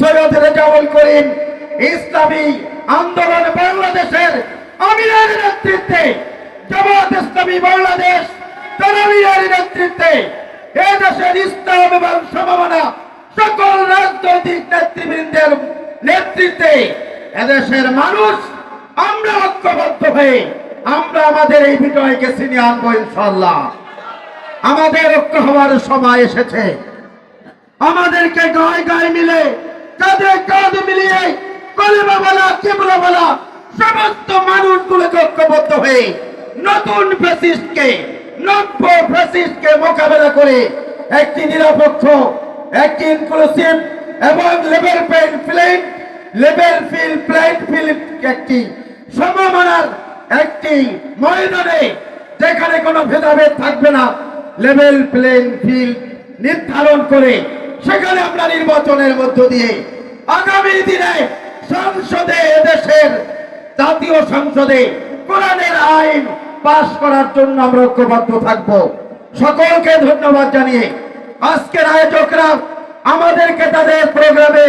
সৈয়দ রেজাউল করিম ইসলামী আন্দোলন বাংলাদেশের আমিরের নেতৃত্বে, জামাত ইসলামী বাংলাদেশ তারাবিয়ার নেতৃত্বে এদেশের ইসলাম এবং সমমানা সকল রাজনৈতিক নেতৃবৃন্দের নেতৃত্বে এদেশের মানুষ আমরা ঐক্যবদ্ধ হয়ে আমরা আমাদের এই বিজয়কে ছিনিয়ে আনব ইনশাল্লাহ আমাদের ঐক্য হওয়ার সময় এসেছে। আমাদেরকে গায়ে গায়ে মিলে কাঁধে কাঁধ মিলিয়ে কলিমা বলা, কেবলা বলা, সমস্ত মানুষগুলোকে ঐক্যবদ্ধ হয়ে নতুন ফ্যাসিস্টকে নব্য ফ্যাসিস্টকে মোকাবেলা করে একটি নিরপেক্ষ, একটি ইনক্লুসিভ এবং level plain field level field plain field একটি সমমানার একটি ময়দানে যেখানে কোনো ভেদাভেদ থাকবে না। লেভেল প্লেন ফিল্ড নির্ধারণ করে সেখানে আমরা নির্বাচনের মধ্য দিয়ে আগামী দিনে সংসদে এদেশের জাতীয় সংসদে কোরআনের আইন পাশ করার জন্য আমরা ঐক্যবদ্ধ থাকব। সকলকে ধন্যবাদ জানিয়ে আজকের আয়োজকরা আমাদেরকে তাদের প্রোগ্রামে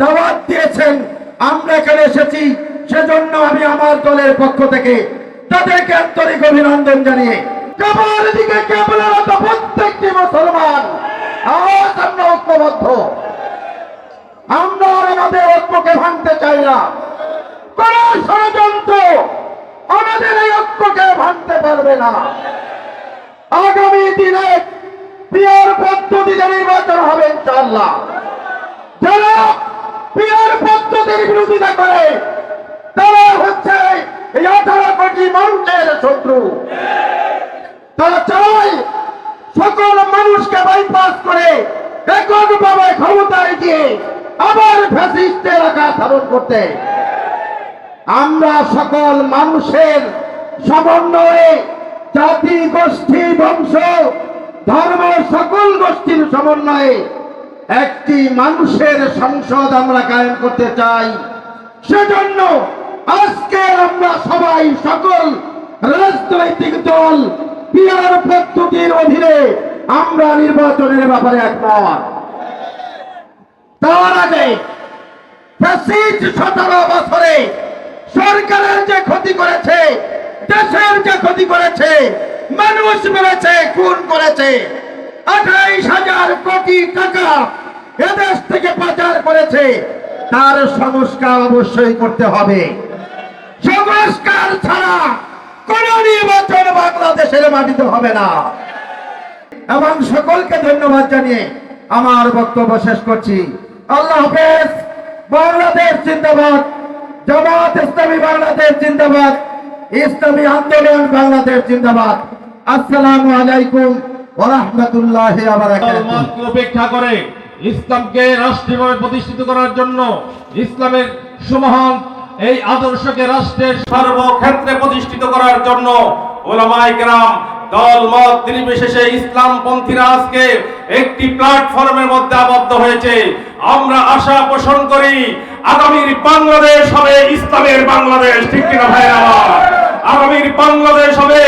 দাওয়াত দিয়েছেন। আমরা এখানে এসেছি, সেজন্য আমি আমার দলের পক্ষ থেকে তাদেরকে আন্তরিক অভিনন্দন জানিয়ে। কেবল দিকে কেবল প্রত্যেকটি মুসলমান। ঐক্যবদ্ধ। আমরা আর আমাদের ঐক্যকে ভাঙতে চাই না। কোন ষড়যন্ত্র আমাদের এই ঐক্যকে ভাঙতে পারবে না। আগামী দিনে পিয়ার পদ্ধতিতে নির্বাচন হবে ইনশাল্লাহ যারা পিয়ার পদ্ধতির বিরোধিতা করে, তারা হচ্ছে এই আঠারো কোটি মানুষের শত্রু। তারা চায় সকল মানুষকে করে এককভাবে ক্ষমতায় গিয়ে আবার ফ্যাসিস্টের আকার ধারণ করতে। আমরা সকল মানুষের সমন্বয়ে জাতি গোষ্ঠী বংশ ধর্ম সকল গোষ্ঠীর সমন্বয়ে একটি মানুষের সংসদ আমরা কায়েম করতে চাই। সেজন্য আজকে আমরা সবাই সকল রাজনৈতিক দল পিয়ার পদ্ধতির অধীনে আমরা নির্বাচনের ব্যাপারে একমত। তার আগে সতেরো বছরে সরকারের যে ক্ষতি করেছে, দেশের যে ক্ষতি করেছে, মানুষ মেরেছে, খুন করেছে। আঠাইশ হাজার কোটি টাকা এদেশ থেকে পাচার করেছে। তার সংস্কার অবশ্যই করতে হবে। সংস্কার ছাড়া কোন নির্বাচন বাংলাদেশের মাটিতে হবে না। এবং সকলকে ধন্যবাদ জানিয়ে আমার বক্তব্য শেষ করছি। আল্লাহ হাফেজ, বাংলাদেশ জিন্দাবাদ, জামাত ইসলামী বাংলাদেশ জিন্দাবাদ, ইসলামী আন্দোলন বাংলাদেশ জিন্দাবাদ। আসসালামু আলাইকুম ওয়া রাহমাতুল্লাহি ওয়া বারাকাতুহু। উপেক্ষা করে ইসলামকে রাষ্ট্রীয়ভাবে প্রতিষ্ঠিত করার জন্য ইসলামের সুমহান এই আদর্শকে রাষ্ট্রের সর্বক্ষেত্রে প্রতিষ্ঠিত করার জন্য ওলামায়ে কেরাম দল, মত নির্বিশেষে ইসলাম পন্থীরা আজকে একটি প্ল্যাটফর্মের মধ্যে আবদ্ধ হয়েছে। আমরা আশা পোষণ করি আগামীর বাংলাদেশ হবে ইসলামের বাংলাদেশ, ঠিক কিনা ভাইরা আগামীর বাংলাদেশ হবে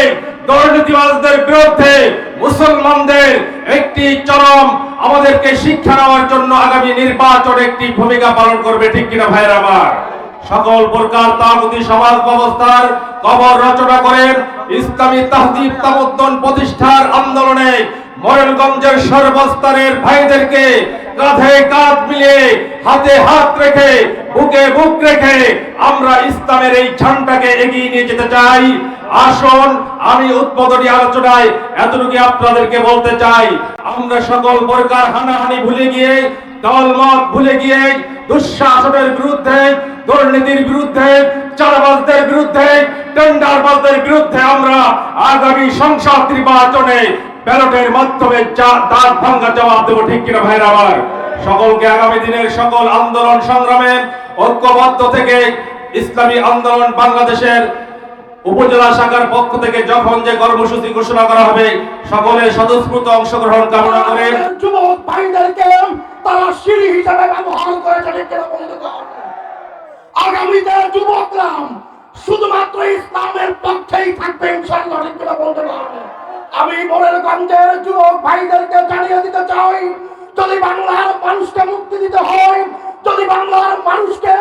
দুর্নীতিবাজদের বিরুদ্ধে মুসলমানদের একটি চরম আমাদেরকে শিক্ষা নেওয়ার জন্য আগামী নির্বাচন একটি ভূমিকা পালন করবে, ঠিক কিনা ভাইয়ের আমার? সকল প্রকার তাগুতি সমাজ ব্যবস্থার কবর রচনা করেন ইসলামী তাহদিব তামদ্দন প্রতিষ্ঠার আন্দোলনে মরেলগঞ্জের সর্বস্তরের ভাইদেরকে কাঁধে কাঁধ মিলিয়ে হাতে হাত রেখে, বুকে বুক রেখে আমরা ইসলামের এই ঝান্ডাকে এগিয়ে নিয়ে যেতে চাই। আসুন, আমি উদ্বোধনী আলোচনায় এতটুকু আপনাদেরকে বলতে চাই। আমরা সকল প্রকার হানাহানি ভুলে গিয়ে দলমত ভুলে গিয়ে দুঃশাসনের বিরুদ্ধে, দুর্নীতির বিরুদ্ধে চারাবাজদের বিরুদ্ধে, টেন্ডারবাজদের বিরুদ্ধে আমরা আগামী সংসদ নির্বাচনে ব্যালটের মাধ্যমে দাঁত ভাঙ্গা জবাব দেবো, ঠিক কিনা ভাইরা আমার? সকলকে আগামী দিনের সকল আন্দোলন সংগ্রামে ঐক্যবদ্ধ থেকে ইসলামী আন্দোলন বাংলাদেশের উপজেলা শাখার পক্ষ থেকে যখন যে কর্মসূচি ঘোষণা করা হবে সকলের স্বতঃস্ফূর্ত অংশগ্রহণ কামনা করে তারা সিঁড়ি হিসাবে ব্যবহার করেছে ঠিক কিনা বন্ধুগণ? আগামীতে যুবকরা শুধুমাত্র ইসলামের পক্ষেই থাকবে ইনশাআল্লাহ, ঠিক কিনা বন্ধুগণ? আমি মোরেলগঞ্জের যুবক ভাইদেরকে জানিয়ে দিতে চাই, যদি বাংলার মানুষকে মুক্তি দিতে হয়, যদি বাংলার মানুষকে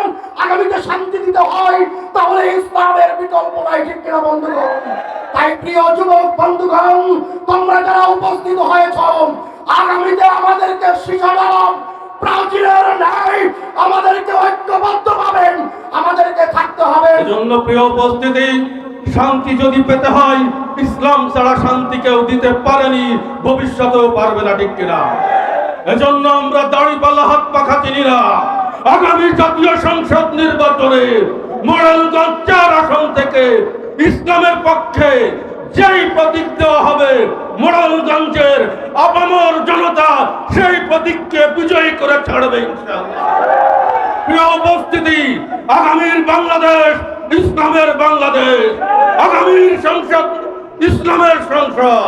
আগামীতে শান্তি দিতে হয়, তাহলে ইসলামের বিকল্প নাই, ঠিক কিনা বন্ধুগণ তাই প্রিয় যুবক বন্ধুগণ, তোমরা যারা উপস্থিত হয়েছ আগামীতে আমাদেরকে শিখালাম প্রাচীনের নাই আমাদেরকে ঐক্যবদ্ধ পাবেন, আমাদেরকে থাকতে হবে। এজন্য প্রিয় উপস্থিতি, শান্তি যদি পেতে হয়, ইসলাম ছাড়া শান্তি কেউ দিতে পারেনি, ভবিষ্যতেও পারবে না, ঠিক কিনা? এজন্য আমরা দাড়ি পাল্লা, হাত পাখা চিনিরা আগামী জাতীয় সংসদ নির্বাচনে মোড়ালগঞ্জ চার আসন থেকে ইসলামের পক্ষে যেই প্রতীক দেওয়া হবে মোড়ালগঞ্জের আপামর জনতা সেই প্রতীককে বিজয়ী করে ছাড়বে প্রিয় উপস্থিতি, আগামীর বাংলাদেশ, ইসলামের বাংলাদেশ। আগামীর সংসদ, ইসলামের সংসদ।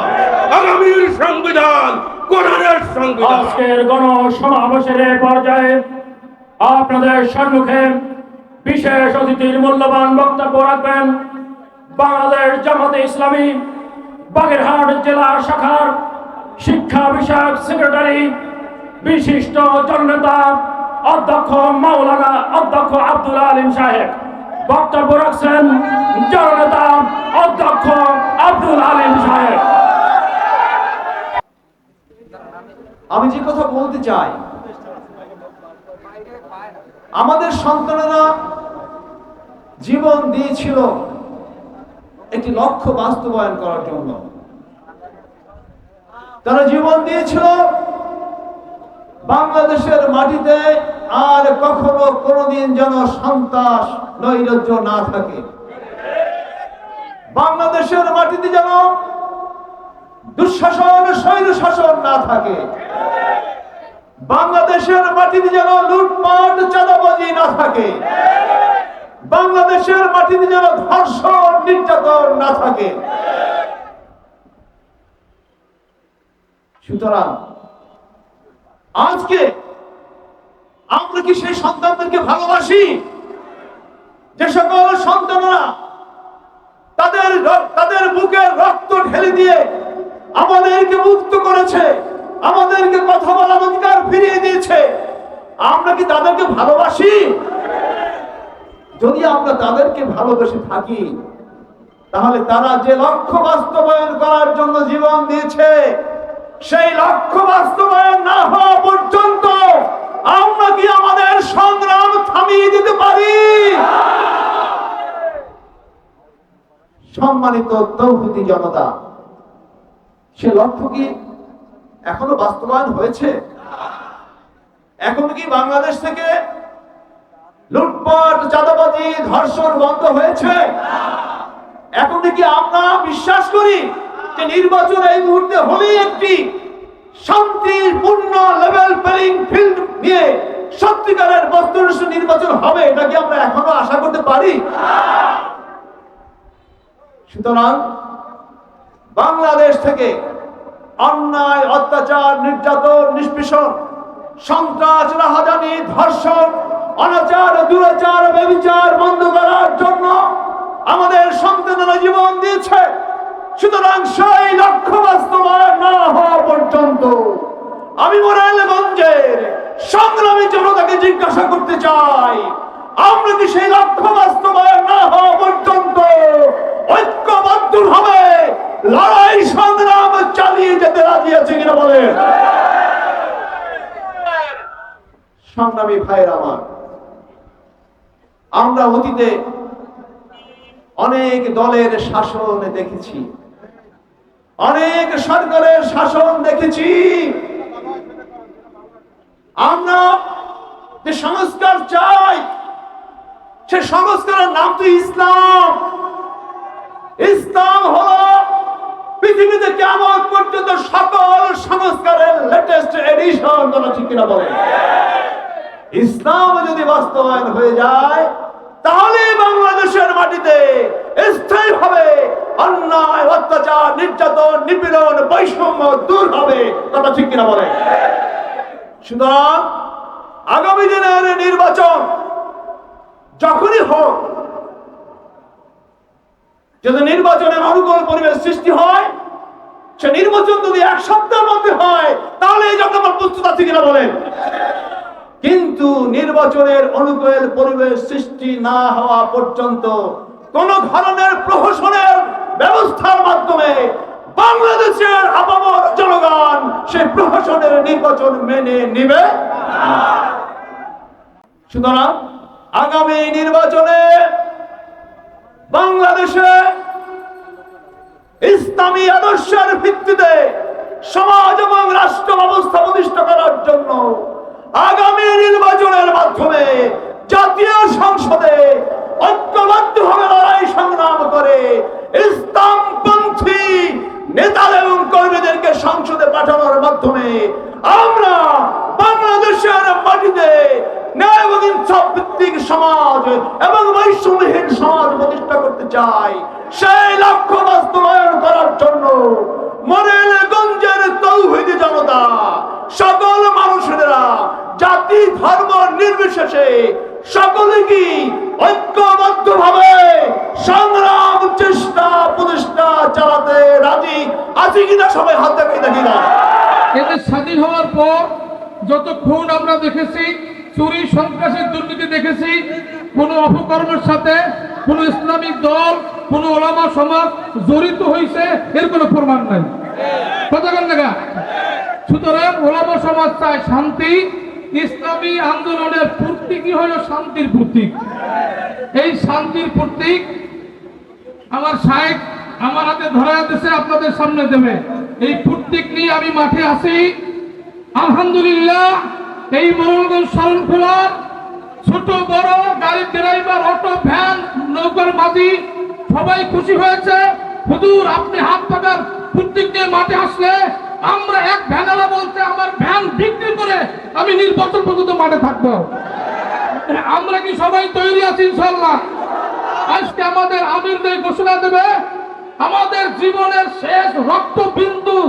আগামীর সংবিধান, কোরআনের সংবিধান। আজকের গণসমাবেশের পর্যায়ে আপনাদের সম্মুখে বিশেষ অতিথির মূল্যবান বক্তব্য রাখবেন বাংলাদেশ জামাতে ইসলামী বাগেরহাট জেলা শাখার শিক্ষা বিষয়ক সেক্রেটারি বিশিষ্ট জননেতা অধ্যক্ষ মাওলানা অধ্যক্ষ আব্দুল আলিম সাহেব। বক্তব্য রাখছেন জননেতা অধ্যক্ষ আব্দুল আলিম সাহেব। আমি যে কথা বলতে চাই, আমাদের সন্তানেরা জীবন দিয়েছিল একটি লক্ষ্য বাস্তবায়ন করার জন্য। তারা জীবন দিয়েছিল, বাংলাদেশের মাটিতে আর কখনো কোনোদিন যেন সন্ত্রাস, নৈরাজ্য না থাকে। বাংলাদেশের মাটিতে যেন দুঃশাসন শৈল শাসন না থাকে। বাংলাদেশের মাটিতে যেন লুটপাট, চাঁদাবাজি না থাকে। বাংলাদেশের মাটিতে যেন ধর্ষণ, নির্যাতন না থাকে। সুতরাং আজকে আমরা কি সেই সন্তানদেরকে ভালোবাসি? যে সকল সন্তানরা তাদের তাদের বুকের রক্ত ঢেলে দিয়ে আমাদেরকে মুক্ত করেছে, আমাদেরকে কথা বলার অধিকার ফিরিয়ে দিয়েছে। আমরা কি তাদেরকে ভালোবাসি? যদি আমরা তাদেরকে ভালোবেসে থাকি, তাহলে তারা যে লক্ষ্য বাস্তবায়ন করার জন্য জীবন দিয়েছে, সেই লক্ষ্য বাস্তবায়ন না হওয়া পর্যন্ত আমরা কি আমাদের সংগ্রাম থামিয়ে দিতে পারি? সম্মানিত তৌহিদি জনতা, সে লক্ষ্য কি এখনও বাস্তবায়ন হয়েছে? এখন কি বাংলাদেশ থেকে লুটপাট, চাঁদাবাজি, ধর্ষণ বন্ধ হয়েছে। এখন কি আমরা বিশ্বাস করি যে নির্বাচন এই মুহূর্তে হলেই একটি শান্তিপূর্ণ লেভেল প্লেইং ফিল্ড নিয়ে সত্যিকারের বস্তুনিষ্ঠ নির্বাচন হবে, এটা কি আমরা এখনও আশা করতে পারি? সুতরাং বাংলাদেশ থেকে অন্যায়, অত্যাচার, নির্যাতন, নিষ্পেষণ, সন্ত্রাস, রাহাজানি, ধর্ষণ অনাচার, দুরাচার, ব্যবিচার বন্ধ করার জন্য আমাদের সন্তানেরা জীবন দিয়েছে। সুতরাং সেই লক্ষ্য বাস্তবায়ন না হওয়া পর্যন্ত আমি মোরাইলগঞ্জের সংগ্রামী জনতাকে জিজ্ঞাসা করতে চাই, আমরা কি সেই লক্ষ্য বাস্তবায়ন না হওয়া পর্যন্ত ঐক্যবদ্ধ ভাবে লড়াই সংগ্রাম চালিয়ে যেতে রাজি আছে কিনা বলেন? সংগ্রামী ভাইয়ের আমার আমরা অতীতে অনেক দলের শাসন দেখেছি। অনেক সরকারের শাসন দেখেছি। আমরা যে সংস্কার চাই, সে সংস্কারের নাম তো ইসলাম। ইসলাম হলো পৃথিবীতে কেমন পর্যন্ত সকল সংস্কারের লেটেস্ট এডিশন তোমরা ঠিক কিনা বলে? ইসলাম যদি বাস্তবায়ন হয়ে যায় তাহলে বাংলাদেশের মাটিতে স্থায়ী হবে অন্যায়, অত্যাচার, নির্যাতন, নিপীড়ন, বৈষম্য দূর হবে। তোমরা ঠিক কিনা বলে সুতরাং আগামী দিনের নির্বাচন যখনই হোক, যদি নির্বাচনের অনুকূল পরিবেশ সৃষ্টি হয়, সে নির্বাচন যদি এক সপ্তাহের মধ্যে হয়, তাহলে এই আমার প্রস্তুত আছে কিনা বলেন? কিন্তু নির্বাচনের অনুকূল পরিবেশ সৃষ্টি না হওয়া পর্যন্ত কোন ধরনের প্রহসনের ব্যবস্থার মাধ্যমে বাংলাদেশের আপামর জনগণ সেই প্রহসনের নির্বাচন মেনে নিবে সুতরাং আগামী নির্বাচনে বাংলাদেশে ইসলামী আদর্শের ভিত্তিতে সমাজ এবং রাষ্ট্র ব্যবস্থা প্রতিষ্ঠা করার জন্য আগামী নির্বাচনের মাধ্যমে জাতীয় সংসদে ঐক্যবদ্ধভাবে লড়াই সংগ্রাম করে ইসলামপন্থী নেতা এবং কর্মীদেরকে সংসদে পাঠানোর মাধ্যমে আমরা বাংলাদেশের মাটিতে ন্যায় এবং ইনসাফ ভিত্তিক সমাজ এবং বৈষম্যহীন সমাজ প্রতিষ্ঠা করতে চাই। সেই লক্ষ্য বাস্তবায়ন করার জন্য মরেলগঞ্জের তৌহিদি সকল মানুষেরা, জাতি, ধর্ম নির্বিশেষে সকলে কি ঐক্যবদ্ধ ভাবে সংগ্রাম, চেষ্টা, প্রতিষ্ঠা চালাতে রাজি আছি কিনা সবাই হাত দেখে দেখি স্বাধীন হওয়ার পর যত খুন আমরা দেখেছি চুরি সন্ত্রাসী দুর্নীতি দেখেছি, কোনো অপকর্মের সাথে কোনো ইসলামিক দল কোনো ওলামা সমাজ জড়িত হয়েছে এর কোনো প্রমাণ নাই। সুতরাং ওলামা সমাজ চায় শান্তি, ইসলামী আন্দোলনের প্রতীকই হলো? শান্তির প্রতীক এই শান্তির প্রতীক আমার সাহেব আমার হাতে ধরা দিছে, আপনাদের সামনে দেবে। এই প্রতীক নিয়ে আমি মাঠে আসি আলহামদুলিল্লাহ, এই মোরলগঞ্জ শরণখোলার ছোট বড় গাড়ির ড্রাইভার, অটো, ভ্যান, নৌকার মাঝি সবাই খুশি হয়েছে। হুজুর, আপনি হাত পাকার প্রতীক নিয়ে মাঠে আসলে আমরা এক ভ্যানালা বলতে আমার ভ্যান বিক্রি করে আমি নির্বাচন পর্যন্ত মাঠে থাকব। আমরা কি সবাই তৈরি আছি ইনশাল্লাহ আজকে আমাদের আমিরদের ঘোষণা দেবে, আমাদের জীবনের শেষ রক্তবিন্দু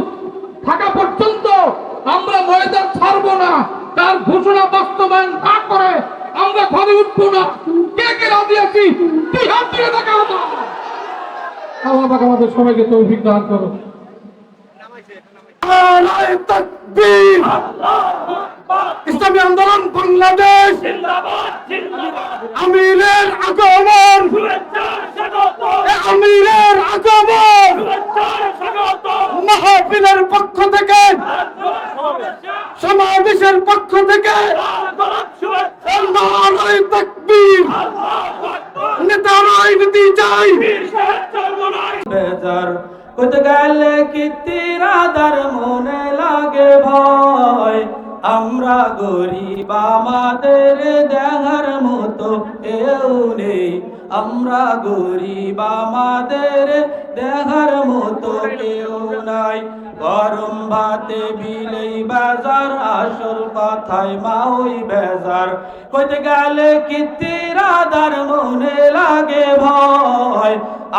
থাকা পর্যন্ত আমরা ময়দান ছাড়বো না। তার ঘোষণা বাস্তবায়ন না করে আমরা ঘরে উঠবো না। কে কে রাজি আছি? তুই হাত তুলে দেখা আল্লাহ পাক আমাদের সবাইকে তৌফিক দান করো ইসলামী আন্দোলন বাংলাদেশ আমিরের আগমন। এ আমিরের আগমন। মাহফিলের পক্ষ থেকে গরম বিলেই বাজার, আসল কথায় মা ওই বেজার। কইতে গেলে মনে লাগে ভয়।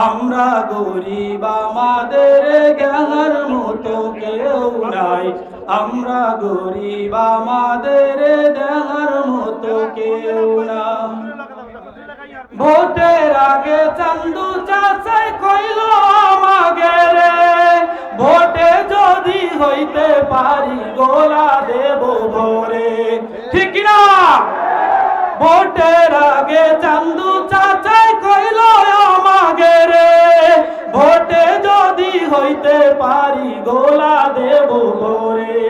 আমরা গরিব, আমাদের জ্ঞানের মতো কেউ নাই। আমরা গরিব, আমাদের দেখার মতো কেউ নাই। ভোটের আগে চান্দু চাচাই কইল আমাগে ভোটে হইতে পারি গোলা দেব ভোরে। ঠিক না ভোটের আগে চান্দু চাচাই কইল আমাগে রে। ভোটে যদি হইতে পারি গোলা দেব ভোরে।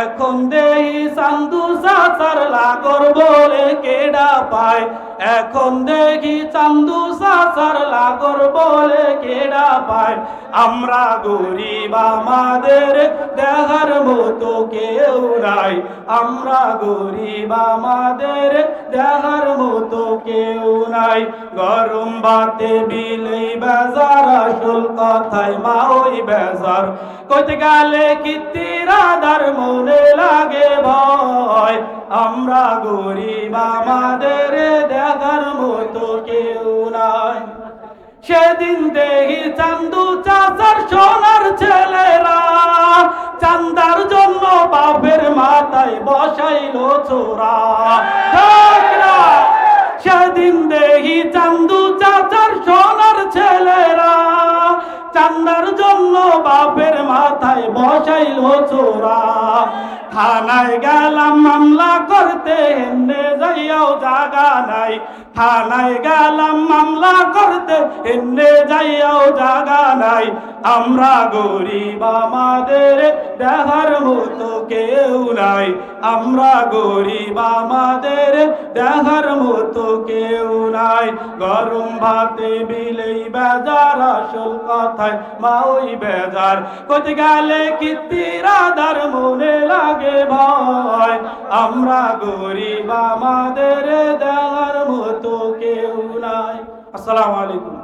এখন দেই চান্দু চাচার লাগর বলে কেডা পায়? এখন দেখি চান্দু চাচার লাগর বলে কেডা পায়? আমরা গরিব, আমাদের দেখার মতো কেউ নাই। আমরা গরিব, আমাদের দেখার মতো কেউ নাই। গরম বাতে বিলেই বেজার, আসল কথায় মা ওই বেজার। কইতে গেলে কি তিরাদার মনে লাগে ভয়। আমরা গরিব, আমাদের দেখার মতো কেউ নাই। সেদিন দেখি চান্দু চাচার সোনার ছেলেরা চান্দার জন্য বাপের মাথায় বসাইলো চোরা। সেদিন দেখি চান্দু চাচার সোনার ছেলেরা চান্দার জন্য বাপের মাথায় বসাইলো চোরা। থানায় গেলাম মামলা করতে, এমনে যাইয়াও জাগা নাই। থানায় গেলাম মামলা করতে, এমনে যাইয়াও জাগা নাই। আমরা গরিব, আমাদের দেহার মতো কেউ নাই। আমরা গরিব, আমাদের দেহার মতো কেউ নাই। গরম ভাতে বিলেই বেজার আসল কথায়, মা ওই বেজার। কোথে গেলে কীর্তিরাদার মনে লাগে? ভয়। আমরা গরিব আমাদের দেওয়ার মতো কেউ নাই। আসসালামু আলাইকুম।